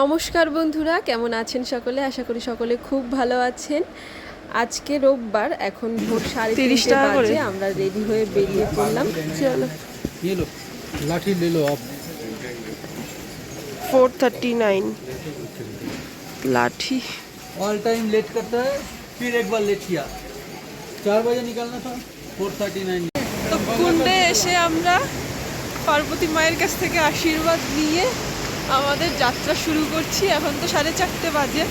নমস্কার বন্ধুরা কেমন আছেন সকলে আশা করি সকলে খুব ভালো আছেন আজকে রোববার এখন ভোর সাড়ে তিরিশ তিরিশটা টাকা করে। বাজে আমরা রেডি হয়ে বেরিয়ে পড়লাম চলো ये लो लाठी ले लो आप फोर थर्टी नाइन लाठी ऑल टाइम लेट करता है फिर एक बार लेट किया चार बजे निकलना था फोर थर्टी नाइन তো কুণ্ডে এসে আমরা পার্বতী মায়ের কাছ থেকে আশীর্বাদ নিয়ে আমাদের যাত্রা শুরু করছি, এখন তো সাড়ে চারটে বাজে।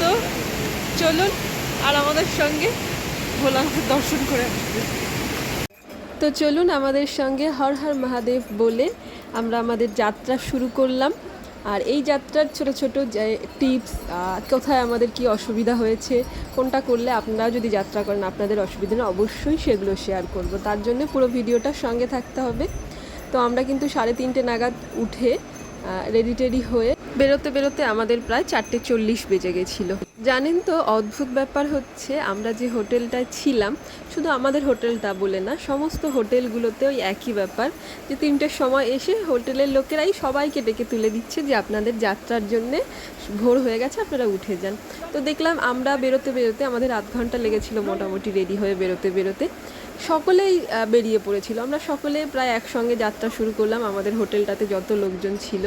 তো চলুন, আর আমাদের সঙ্গে ভোলানাথের দর্শন করে তো চলুন আমাদের সঙ্গে হর হর মহাদেব বলে আমরা আমাদের যাত্রা শুরু করলাম। আর এই যাত্রার ছোট ছোট যে টিপস কোথায় আমাদের কি অসুবিধা হয়েছে, কোনটা করলে আপনারা যদি যাত্রা করেন, আপনাদের অসুবিধা না, অবশ্যই সেগুলো শেয়ার করব। তার জন্য পুরো ভিডিওটার সঙ্গে থাকতে হবে। তো আমরা কিন্তু সাড়ে তিনটে নাগাদ উঠে রেডি টেডি হয়ে বেরোতে বেরোতে আমাদের প্রায় চারটে চল্লিশ বেজে গেছিল। জানেন তো, অদ্ভুত ব্যাপার হচ্ছে আমরা যে হোটেলটায় ছিলাম, শুধু আমাদের হোটেলটা বলে না, সমস্ত হোটেলগুলোতে ওই একই ব্যাপার যে তিনটের সময় এসে হোটেলের লোকেরাই সবাইকে ডেকে তুলে দিচ্ছে যে আপনাদের যাত্রার জন্যে ভোর হয়ে গেছে, আপনারা উঠে যান। তো দেখলাম আমরা বেরোতে বেরোতে আমাদের আধ ঘণ্টা লেগেছিল মোটামুটি রেডি হয়ে বেরোতে বেরোতে। সকলেই বেরিয়ে পড়েছিল। আমরা সকলে প্রায় একসঙ্গে যাত্রা শুরু করলাম, আমাদের হোটেলটাতে যত লোকজন ছিল।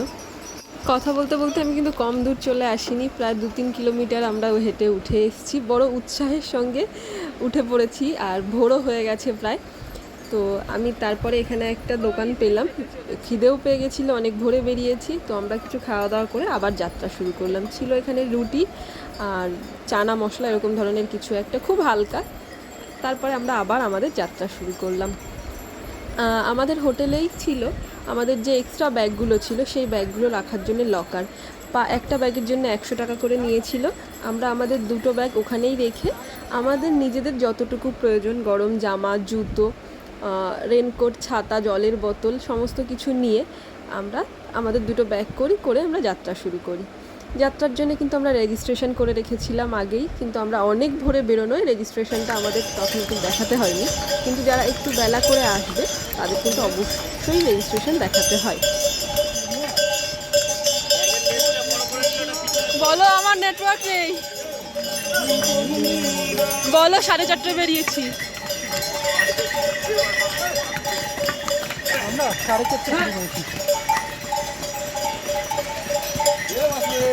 কথা বলতে বলতে আমি কিন্তু কম দূর চলে আসিনি। প্রায় দু তিন কিলোমিটার আমরা হেঁটে উঠে এসেছি। বড় উৎসাহের সঙ্গে উঠে পড়েছি আর ভোরও হয়ে গেছে প্রায়। তো আমি তারপরে এখানে একটা দোকান পেলাম। খিদেও পেয়ে গেছিল, অনেক ভোরে বেরিয়েছি। তো আমরা কিছু খাওয়া দাওয়া করে আবার যাত্রা শুরু করলাম। ছিল এখানে রুটি আর চানা মশলা এরকম ধরনের কিছু একটা, খুব হালকা। তারপরে আমরা আবার আমাদের যাত্রা শুরু করলাম। আমাদের হোটেলেই ছিল। আমাদের যে এক্সট্রা ব্যাগগুলো ছিল, সেই ব্যাগগুলো রাখার জন্য লকার পা, একটা ব্যাগের জন্য একশো টাকা করে নিয়েছিল। আমরা আমাদের দুটো ব্যাগ ওখানেই রেখে আমাদের নিজেদের যতটুকু প্রয়োজন, গরম জামা, জুতো রেনকোট ছাতা, জলের বোতল, সমস্ত কিছু নিয়ে আমরা আমাদের দুটো ব্যাগ করি, করে আমরা যাত্রা শুরু করি। যাত্রার জন্য কিন্তু আমরা রেজিস্ট্রেশন করে রেখেছিলাম আগেই কিন্তু আমরা অনেক ভোরে বেরোনোয় রেজিস্ট্রেশনটা আমাদের তখন কিন্তু দেখাতে হয়নি। কিন্তু যারা একটু বেলা করে আসবে তাদের কিন্তু অবশ্যই রেজিস্ট্রেশন দেখাতে হয়। বলো আমার নেটওয়ার্ক নেই। বলো সাড়ে চারটে বেরিয়েছি। আমরা সাড়ে চারটে শুরু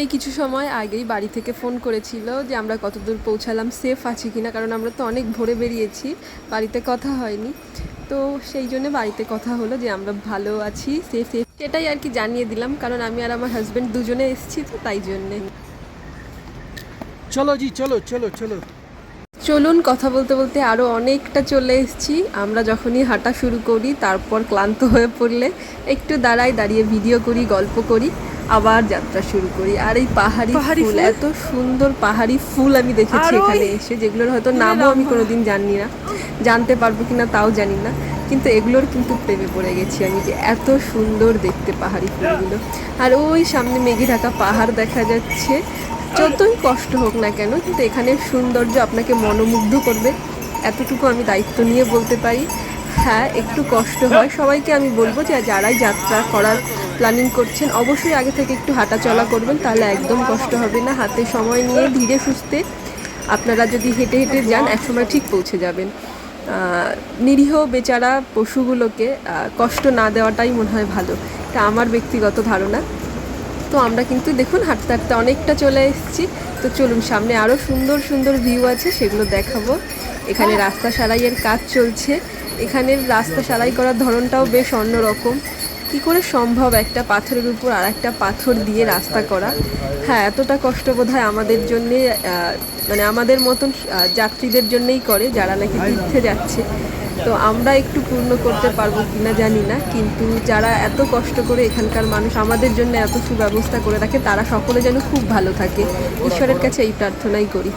এই কিছু সময় আগেই বাড়ি থেকে ফোন করেছিল যে আমরা কতদূর পৌঁছালাম সেফ আছি কিনা কারণ আমরা তো অনেক ভোরে বেরিয়েছি বাড়িতে কথা হয়নি। তো সেই জন্য বাড়িতে কথা হলো যে আমরা ভালো আছি সেফ সেফ। সেটাই আর কি জানিয়ে দিলাম কারণ আমি আর আমার হাজব্যান্ড দুজনে এসেছি তো তাই জন্যে। চলো জি চলো চলো চলো। চলুন কথা বলতে বলতে আরও অনেকটা চলে এসেছি। আমরা যখনই হাঁটা শুরু করি তারপর ক্লান্ত হয়ে পড়লে একটু দাঁড়াই দাঁড়িয়ে ভিডিও করি গল্প করি। আবার যাত্রা শুরু করি। আর এই পাহাড়ি পাহাড়ি ফুল ফুল? এত সুন্দর পাহাড়ি ফুল আমি দেখেছি এখানে এসে যেগুলোর হয়তো নামও আমি কোনোদিন জানি না। জানতে পারব কিনা তাও জানি না। কিন্তু এগুলোর কিন্তু প্রেমে পড়ে গেছি আমি যে এত সুন্দর দেখতে পাহাড়ি ফুলগুলো। আর ওই সামনে মেঘে ঢাকা পাহাড় দেখা যাচ্ছে। যতই কষ্ট হোক না কেন কিন্তু এখানের সৌন্দর্য আপনাকে মনোমুগ্ধ করবে। এতটুকু আমি দায়িত্ব নিয়ে বলতে পারি। হ্যাঁ একটু কষ্ট হয়। সবাইকে আমি বলব যে যারাই যাত্রা করার প্ল্যানিং করছেন, অবশ্যই আগে থেকে একটু হাঁটা চলা করবেন, তাহলে একদম কষ্ট হবে না। হাতে সময় নিয়ে ধীরে সুস্থে আপনারা যদি হেঁটে হেঁটে যান, একসময় ঠিক পৌঁছে যাবেন। নিরীহ বেচারা পশুগুলোকে কষ্ট না দেওয়াটাই মনে হয় ভালো। এটা আমার ব্যক্তিগত ধারণা। তো আমরা কিন্তু দেখুন, হাঁটতে হাঁটতে অনেকটা চলে এসেছি। তো চলুন, সামনে আরও সুন্দর সুন্দর ভিউ আছে, সেগুলো দেখাবো। এখানে রাস্তা সারাইয়ের কাজ চলছে। এখানের রাস্তা সারাই করার ধরনটাও বেশ অন্যরকম। কি করে সম্ভব একটা পাথরের উপর আর একটা পাথর দিয়ে রাস্তা করা? হ্যাঁ এতটা কষ্ট বোধ হয় আমাদের জন্যে মানে আমাদের মতন যাত্রীদের জন্যেই করে যারা নাকি তীর্থে যাচ্ছে। তো আমরা একটু পূর্ণ করতে পারব কিনা জানি না, কিন্তু যারা এত কষ্ট করে এখানকার মানুষ আমাদের জন্য এত সুব্যবস্থা করে রাখে তারা সকলে যেন খুব ভালো থাকে। ঈশ্বরের কাছে এই প্রার্থনাই করি।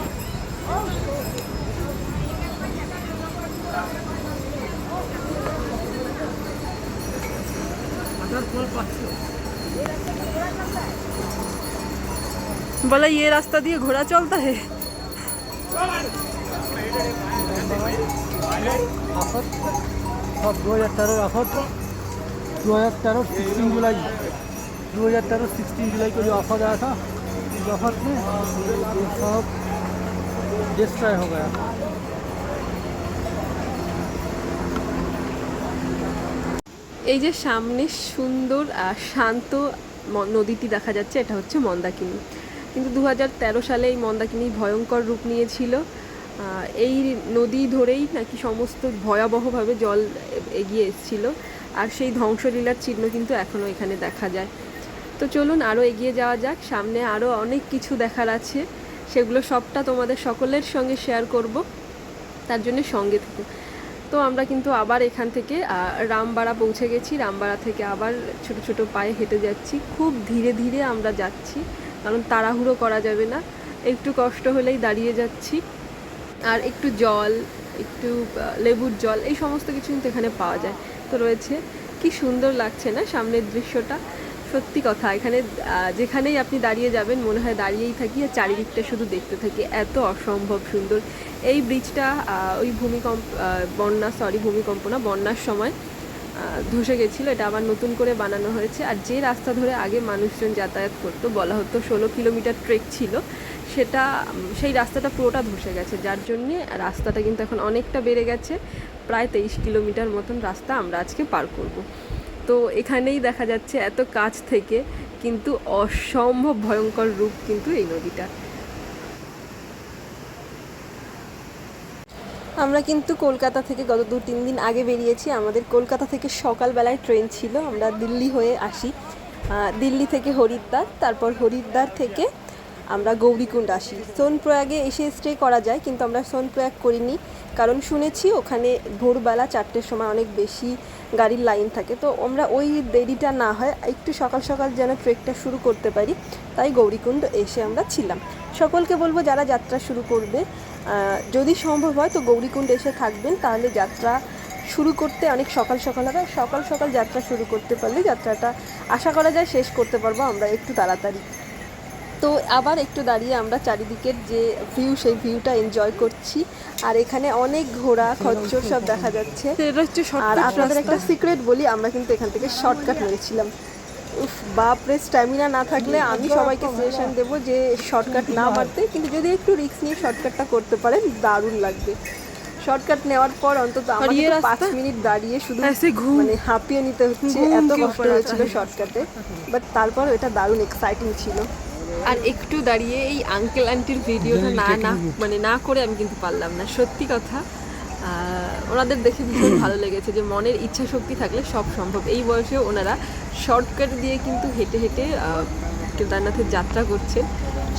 बोला ये रास्ता दिए घोड़ा चलता है। दो हज़ार तेरह आफत दो हज़ार तेरह सिक्सटीन जुलाई दो हज़ार तेरह सिक्सटीन जुलाई को जो आफत आया था उस आफत में सब डिस्ट्रॉय हो। गया এই যে সামনে সুন্দর শান্ত নদীটি দেখা যাচ্ছে, এটা হচ্ছে মন্দাকিনী। কিন্তু দু হাজার তেরো সালে এই মন্দাকিনী ভয়ঙ্কর রূপ নিয়েছিল। এই নদী ধরেই নাকি সমস্ত ভয়াবহভাবে জল এগিয়ে এসেছিল। আর সেই ধ্বংসলীলার চিহ্ন কিন্তু এখনও এখানে দেখা যায়। তো চলুন আরও এগিয়ে যাওয়া যাক। সামনে আরও অনেক কিছু দেখার আছে। সেগুলো সবটা তোমাদের সকলের সঙ্গে শেয়ার করব। তার জন্য সঙ্গে থেকো। তো আমরা কিন্তু আবার এখান থেকে রামবাড়া পৌঁছে গেছি। রামবাড়া থেকে আবার ছোট ছোট পায়ে হেঁটে যাচ্ছি। খুব ধীরে ধীরে আমরা যাচ্ছি, কারণ তাড়াহুড়ো করা যাবে না। একটু কষ্ট হলেই দাঁড়িয়ে যাচ্ছি। আর একটু জল, একটু লেবুর জল, এই সমস্ত কিছু কিন্তু এখানে পাওয়া যায়। তো রয়েছে, কি সুন্দর লাগছে না সামনের দৃশ্যটা। সত্যি কথা, এখানে যেখানেই আপনি দাঁড়িয়ে যাবেন, মনে হয় দাঁড়িয়েই থাকি আর চারিদিকটা শুধু দেখতে থাকি। এত অসম্ভব সুন্দর। এই ব্রিজটা ওই ভূমিকম্প বন্যা সরি ভূমিকম্প না, বন্যার সময় ধসে গেছিল। এটা আবার নতুন করে বানানো হয়েছে। আর যে রাস্তা ধরে আগে মানুষজন যাতায়াত করতো, বলা হতো ষোলো কিলোমিটার ট্রেক ছিল, সেটা সেই রাস্তাটা পুরোটা ধসে গেছে। যার জন্যে রাস্তাটা কিন্তু এখন অনেকটা বেড়ে গেছে। প্রায় তেইশ কিলোমিটার মতন রাস্তা আমরা আজকে পার করব। তো এখানেই দেখা যাচ্ছে এত কাছ থেকে কিন্তু অসম্ভব ভয়ঙ্কর রূপ কিন্তু এই নদীটা। আমরা কিন্তু কলকাতা থেকে গত দু তিন দিন আগে বেরিয়েছি। আমাদের কলকাতা থেকে সকালবেলায় ট্রেন ছিল। আমরা দিল্লি হয়ে আসি। দিল্লি থেকে হরিদ্বার, তারপর হরিদ্বার থেকে আমরা গৌরীকুণ্ড আসি। সোনপ্রয়াগে এসে স্টে করা যায়, কিন্তু আমরা সোনপ্রয়াগ করিনি। কারণ শুনেছি ওখানে ভোরবেলা চারটের সময় অনেক বেশি গাড়ির লাইন থাকে। তো আমরা ওই দেরিটা না হয় একটু সকাল সকাল যেন ট্রেকটা শুরু করতে পারি, তাই গৌরীকুণ্ড এসে আমরা ছিলাম। সকলকে বলব যারা যাত্রা শুরু করবে যদি সম্ভব হয় তো গৌরীকুণ্ড এসে থাকবেন, তাহলে যাত্রা শুরু করতে অনেক সকাল সকাল হবে। সকাল সকাল যাত্রা শুরু করতে পারলে যাত্রাটা আশা করা যায় শেষ করতে পারব আমরা একটু তাড়াতাড়ি। তো আবার একটু দাঁড়িয়ে আমরা চারিদিকের যে ভিউ সেই ভিউটা এনজয় করছি। আর এখানে অনেক ঘোড়া খচ্চর সব দেখা যাচ্ছে। আর আপনাদের একটা সিক্রেট বলি আমরা কিন্তু এখান থেকে শর্টকাট মেরেছিলাম। উফ বাপরে স্ট্যামিনা না থাকলে আমি সবাইকে সাজেশন দেবো যে শর্টকাট না মারতে। কিন্তু যদি একটু রিস্ক নিয়ে শর্টকাটটা করতে পারেন দারুণ লাগবে। শর্টকাট নেওয়ার পর অন্তত আমাদের পাঁচ মিনিট দাঁড়িয়ে শুধু মানে হাঁপিয়ে নিতে হচ্ছে এত কষ্ট হয়েছিল শর্টকাটে বাট তারপর এটা দারুণ এক্সাইটিং ছিল। আর একটু দাঁড়িয়ে এই আঙ্কেল আন্টির ভিডিওটা না না মানে না করে আমি কিন্তু পারলাম না সত্যি কথা। ওনাদের দেখে ভীষণ ভালো লেগেছে যে মনের ইচ্ছা শক্তি থাকলে সব সম্ভব। এই বয়সেও ওনারা শর্টকাট দিয়ে কিন্তু হেঁটে হেঁটে কেদারনাথের যাত্রা করছেন।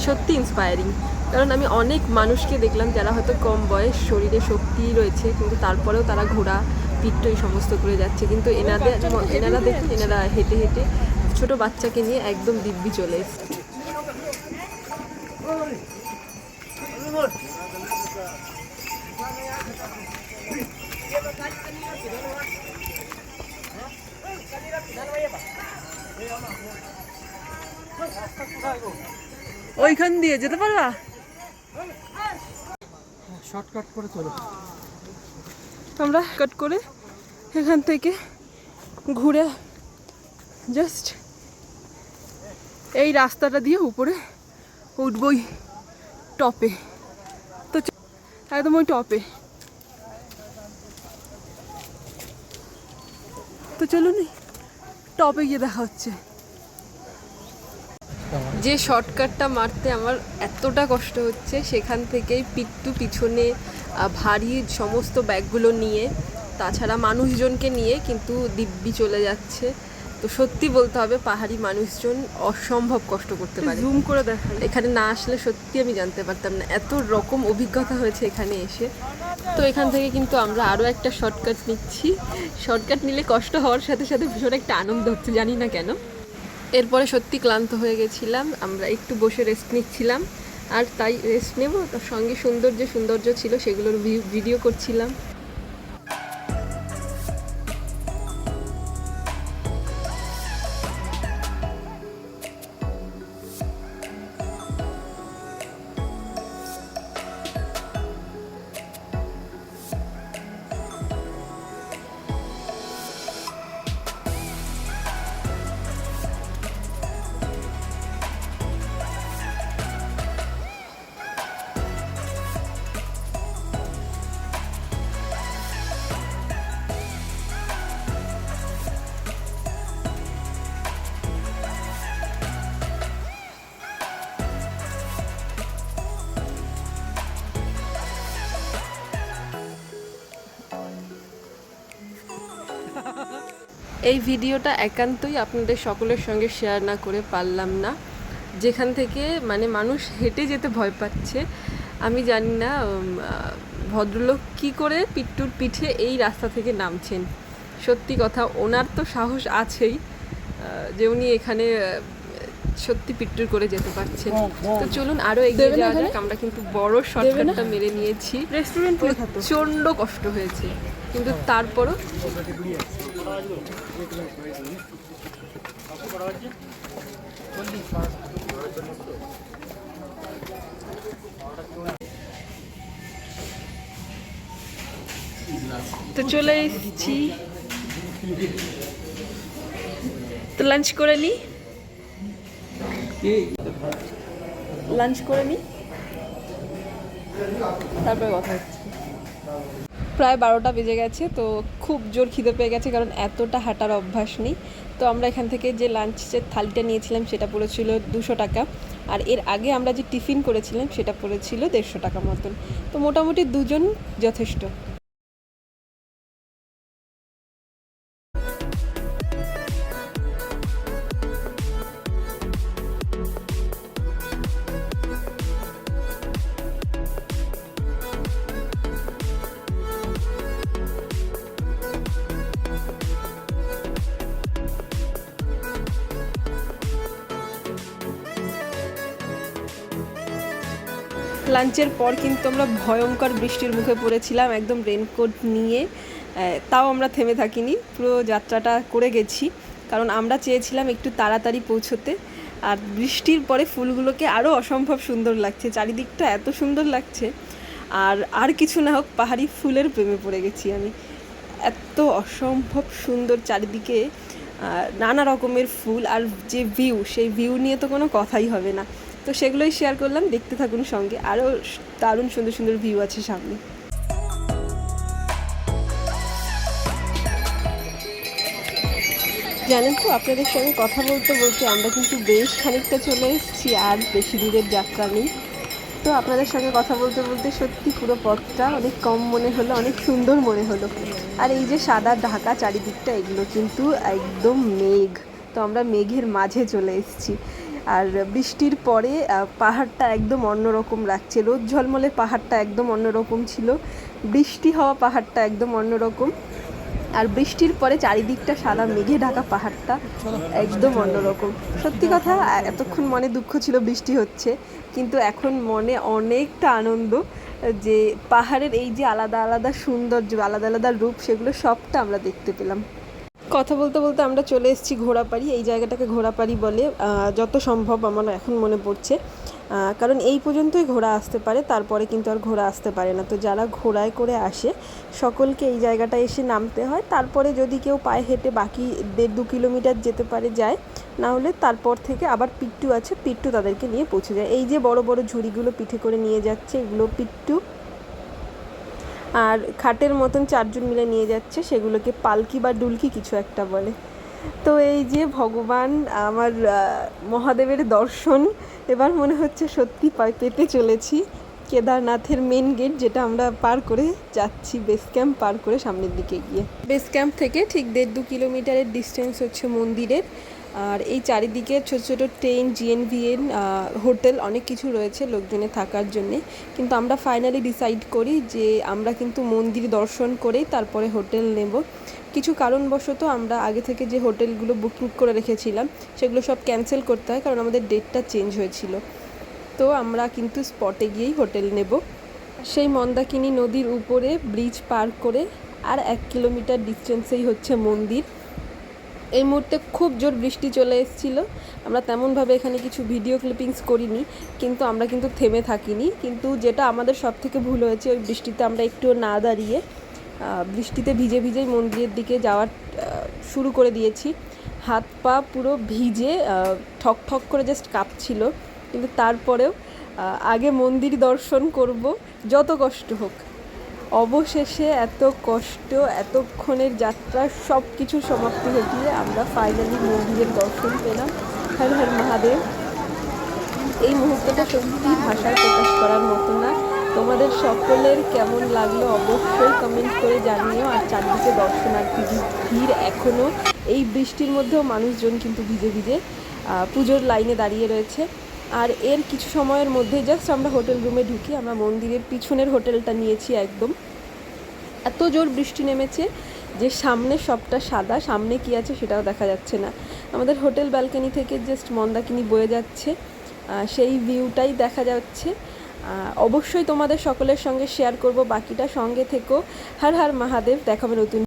সত্যি ইন্সপায়ারিং কারণ আমি অনেক মানুষকে দেখলাম যারা হয়তো কম বয়স শরীরে শক্তি রয়েছে কিন্তু তারপরেও তারা ঘোড়া পিঠ্ট এই সমস্ত করে যাচ্ছে। কিন্তু এনাদের এনারা দেখুন এনারা হেঁটে হেঁটে ছোট বাচ্চাকে নিয়ে একদম দিব্যি চলে এসছে। ওইখান দিয়ে যেতে পারবা? শর্টকাট করে চলো। আমরা কাট করে এখান থেকে ঘুরে জাস্ট এই রাস্তাটা দিয়ে উপরে উঠবই টপে। তো একদম ওই টপে। তো চলুন, টপে গিয়ে দেখা হচ্ছে। যে শর্টকাটটা মারতে আমার এতটা কষ্ট হচ্ছে, সেখান থেকেই পিট্টু পিছনে ভারী সমস্ত ব্যাগগুলো নিয়ে, তাছাড়া মানুষজনকে নিয়ে কিন্তু দিব্যি চলে যাচ্ছে। তো সত্যি বলতে হবে পাহাড়ি মানুষজন অসম্ভব কষ্ট করতে পারে। জুম করে দেখাই। এখানে না আসলে সত্যি আমি জানতে পারতাম না এত রকম অভিজ্ঞতা হয়েছে এখানে এসে। তো এখান থেকে কিন্তু আমরা আরও একটা শর্টকাট নিচ্ছি। শর্টকাট নিলে কষ্ট হওয়ার সাথে সাথে ভীষণ একটা আনন্দ হচ্ছে জানি না কেন। এরপরে সত্যি ক্লান্ত হয়ে গেছিলাম আমরা একটু বসে রেস্ট নিচ্ছিলাম। আর তাই রেস্ট নেব তার সঙ্গে সুন্দর যে সৌন্দর্য ছিল সেগুলোর ভিডিও করছিলাম। এই ভিডিওটা একান্তই আপনাদের সকলের সঙ্গে শেয়ার না করে পারলাম না। যেখান থেকে মানে মানুষ হেঁটে যেতে ভয় পাচ্ছে। আমি জানি না ভদ্রলোক কি করে পিট্টুর পিঠে এই রাস্তা থেকে নামছেন। সত্যি কথা ওনার তো সাহস আছেই যে উনি এখানে সত্যি পিট্টুর করে যেতে পারছেন। তো চলুন আরও এগিয়ে যাওয়া? যাক। আমরা কিন্তু বড় শর্টকাটটা মেরে নিয়েছি। রেস্টুরেন্ট প্রচণ্ড কষ্ট হয়েছে। কিন্তু তারপরও তো চলে এসেছি। তো লাঞ্চ করে নি? লাঞ্চ করে নি? তারপরে কথা হচ্ছে। প্রায় বারোটা বেজে গেছে, তো খুব জোর খিদে পেয়ে গেছে কারণ এতটা হাঁটার অভ্যাস নেই। তো আমরা এখান থেকে যে লাঞ্চের থালিটা নিয়েছিলাম সেটা পড়েছিল দুশো টাকা। আর এর আগে আমরা যে টিফিন করেছিলাম সেটা পড়েছিল দেড়শো টাকা মতন। তো মোটামুটি দুজন যথেষ্ট। লাঞ্চের পর কিন্তু আমরা ভয়ঙ্কর বৃষ্টির মুখে পড়েছিলাম, একদম রেনকোট নিয়ে। তাও আমরা থেমে থাকিনি, পুরো যাত্রাটা করে গেছি। কারণ আমরা চেয়েছিলাম একটু তাড়াতাড়ি পৌঁছতে। আর বৃষ্টির পরে ফুলগুলোকে আরও অসম্ভব সুন্দর লাগছে, চারিদিকটা এত সুন্দর লাগছে। আর আর কিছু না হোক, পাহাড়ি ফুলের প্রেমে পড়ে গেছি আমি। এত অসম্ভব সুন্দর চারিদিকে নানা রকমের ফুল। আর যে ভিউ সেই ভিউ নিয়ে তো কোনো কথাই হবে না। তো সেগুলোই শেয়ার করলাম। দেখতে থাকুন সঙ্গে। আরও দারুণ সুন্দর সুন্দর ভিউ আছে সামনে। জানেন তো, আপনাদের সঙ্গে কথা বলতে বলতে আমরা কিন্তু বেশ খানিকটা চলে এসেছি, আর বেশি দূরের যাত্রা নেই। তো আপনাদের সঙ্গে কথা বলতে বলতে সত্যি পুরো পথটা অনেক কম মনে হলো, অনেক সুন্দর মনে হলো। আর এই যে সাদা ঢাকা চারিদিকটা, এগুলো কিন্তু একদম মেঘ। তো আমরা মেঘের মাঝে চলে এসেছি। আর বৃষ্টির পরে পাহাড়টা একদম অন্যরকম লাগছে। রোদ ঝলমলে পাহাড়টা একদম অন্যরকম ছিল। বৃষ্টি হওয়া পাহাড়টা একদম অন্যরকম। আর বৃষ্টির পরে চারিদিকটা সাদা মেঘে ঢাকা পাহাড়টা একদম অন্যরকম। সত্যি কথা, এতক্ষণ মনে দুঃখ ছিল বৃষ্টি হচ্ছে, কিন্তু এখন মনে অনেকটা আনন্দ যে পাহাড়ের এই যে আলাদা আলাদা সৌন্দর্য, আলাদা আলাদা রূপ, সেগুলো সবটা আমরা দেখতে পেলাম। কথা বলতে বলতে আমরা চলে এসেছি ঘোড়াপাড়ি, এই জায়গাটাকে ঘোড়াপাড়ি বলে যত সম্ভব আমার এখন মনে পড়ছে। কারণ এই পর্যন্তই ঘোড়া আসতে পারে, তারপরে কিন্তু আর ঘোড়া আসতে পারে না। তো যারা ঘোড়ায় করে আসে, সকলকে এই জায়গাটা এসে নামতে হয়। তারপরে যদি কেউ পায়ে হেঁটে বাকি দেড় দু কিলোমিটার যেতে পারে, যায়, না হলে তারপর থেকে আবার পিট্টু আছে, পিট্টু তাদেরকে নিয়ে পৌঁছে যায়। এই যে বড় বড় ঝুড়িগুলো পিঠে করে নিয়ে যাচ্ছে, এগুলো পিট্টু আর খাটের মতন চারজন মিলে নিয়ে যাচ্ছে, সেগুলোকে পালকি বা ডুলকি কিছু একটা বলে। তো এই যে ভগবান আমার মহাদেবের দর্শন, এবার মনে হচ্ছে সত্যি পেতে চলেছি। কেদারনাথের মেন গেট যেটা আমরা পার করে যাচ্ছি বেস ক্যাম্প পার করে সামনের দিকে গিয়ে। বেস ক্যাম্প থেকে ঠিক দেড় দু কিলোমিটারের ডিস্টেন্স হচ্ছে মন্দিরের। আর এই চারিদিকে ছোট ছোট ট্রেন জিএনভিএন হোটেল অনেক কিছু রয়েছে লোকজনে থাকার জন্যে। কিন্তু আমরা ফাইনালি ডিসাইড করি যে আমরা কিন্তু মন্দির দর্শন করেই তারপরে হোটেল নেব। কিছু কারণবশত আমরা আগে থেকে যে হোটেলগুলো বুকিং করে রেখেছিলাম, সেগুলো সব ক্যান্সেল করতে হয় কারণ আমাদের ডেটটা চেঞ্জ হয়েছিল। তো আমরা কিন্তু স্পটে গিয়েই হোটেল নেব। সেই মন্দাকিনী নদীর উপরে ব্রিজ পার করে আর এক কিলোমিটার ডিস্টেন্সেই হচ্ছে মন্দির। এই মুহূর্তে খুব জোর বৃষ্টি চলে এসেছিল। আমরা তেমনভাবে এখানে কিছু ভিডিও ক্লিপিংস করিনি, কিন্তু আমরা কিন্তু থেমে থাকিনি। কিন্তু যেটা আমাদের সব থেকে ভুল হয়েছে, ওই বৃষ্টিতে আমরা একটুও না দাঁড়িয়ে বৃষ্টিতে ভিজে ভিজেই মন্দিরের দিকে যাওয়ার শুরু করে দিয়েছি। হাত পা পুরো ভিজে ঠক ঠক করে জাস্ট কাঁপছিল। কিন্তু তারপরেও আগে মন্দির দর্শন করব, যত কষ্ট হোক। অবশেষে এত কষ্ট, এতক্ষণের যাত্রা সব কিছু সমাপ্তি ঘটিয়ে আমরা ফাইনালি মন্দিরের দর্শন পেলাম। হর হর মহাদেব। এই মুহূর্তটা সত্যি ভাষায় প্রকাশ করার মতো না। তোমাদের সকলের কেমন লাগল অবশ্যই কমেন্ট করে জানিও। আর চারদিকে দর্শনার্থী ভিড় এখনও এই বৃষ্টির মধ্যেও মানুষজন কিন্তু ভিজে ভিজে পুজোর লাইনে দাঁড়িয়ে রয়েছে। আর এর কিছু সময়ের মধ্যে জাস্ট আমরা হোটেল রুমে ঢুকি, আমরা মন্দিরের পিছনের হোটেলটা নিয়েছি একদম। এত জোর বৃষ্টি নেমেছে যে সামনে সবটা সাদা, সামনে কি আছে সেটাও দেখা যাচ্ছে না। আমাদের হোটেল ব্যালকনি থেকে জাস্ট মন্দাকিনি বয়ে যাচ্ছে সেই ভিউটাই দেখা যাচ্ছে। অবশ্যই তোমাদের সকলের সঙ্গে শেয়ার করব, বাকিটা সঙ্গে থেকো। হর হর মহাদেব, দেখাবে নতুন